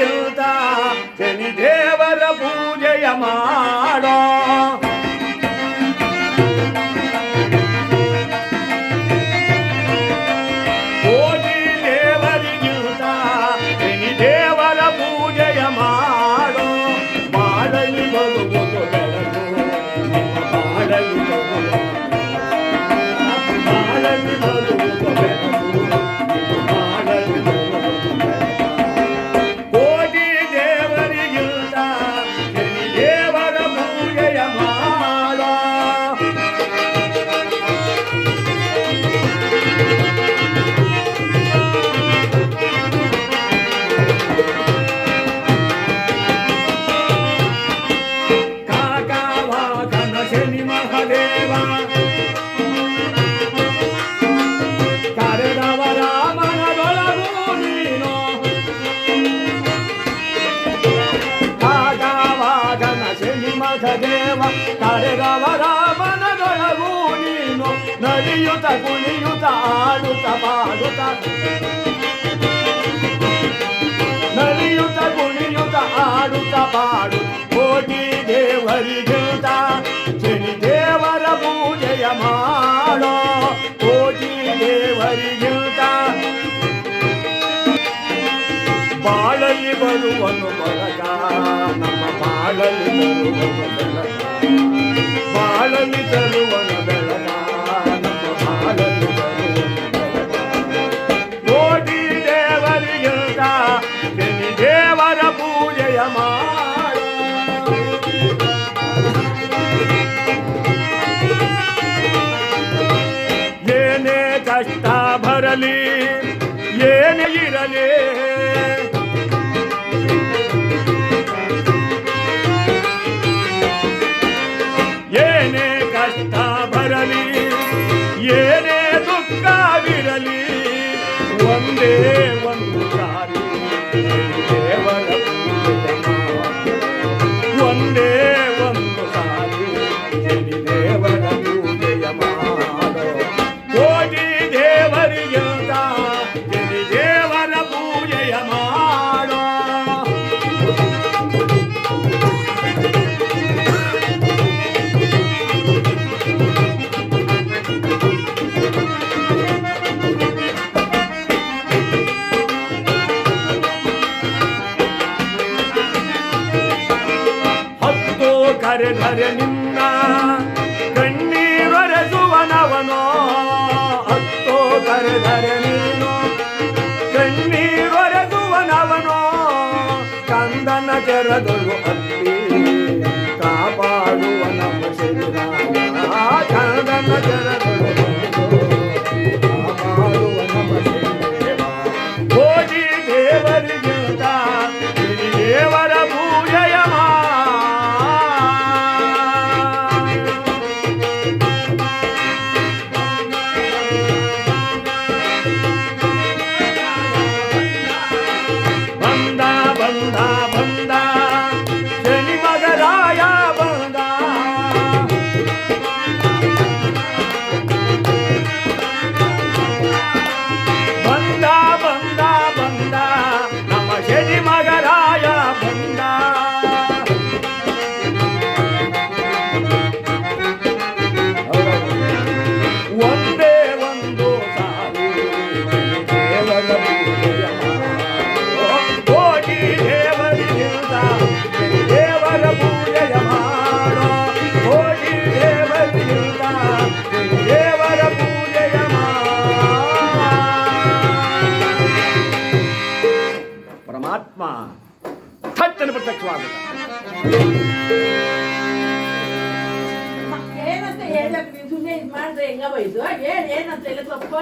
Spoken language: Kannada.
ಗೆಲ್ತಾ ಶನಿ ದೇವರ ಪೂಜೆಯ ಮಾಡೋ ನಲಿಯುತ, ಕುಣಿಯುತ ಆಡುತ್ತ ಮಾಡುತ್ತ ನಲಿಯುತ, ಕುಣಿಯುತ ಆಡುತ್ತ ಪಾಡು ಕೋಟಿ ದೇವರಿಗಿಂತ, ಜನಿ ದೇವರ ಪೂಜೆಯ ಮಾಡೋ ಕೋಟಿ ದೇವರಿಗಿಂತ. ಬಾಳಲಿ ಬರುವನು ಬರಗ ನಮ್ಮ ಬಾಳಲಿ ಬರುವನು ಬಾಳಲಿ ತರುವನು রে ಧರೆ ಧರೆ ನಿನ್ನ ಕಣ್ಣೀರೊರೆಸುವನವನೋ? ಹತ್ತೋ ಧರೆ ಧರೆ ನೀನು ಕಣ್ಣೀರೊರೆಸುವನವನೋ? ಕಂದನ ಕೆರದೊಳು ಹತ್ತಿ ಅರ್ಥವಾಗಲ್ಲ ಏನಂತ ಹೇಳಕ್ ಸುಮ್ಮನೆ ಇದು ಮಾಡಿದ್ರೆ ಹೆಂಗ ಬೈದು? ಹೇಳಿ ಏನಂತ ಹೇಳಿ ತಪ್ಪ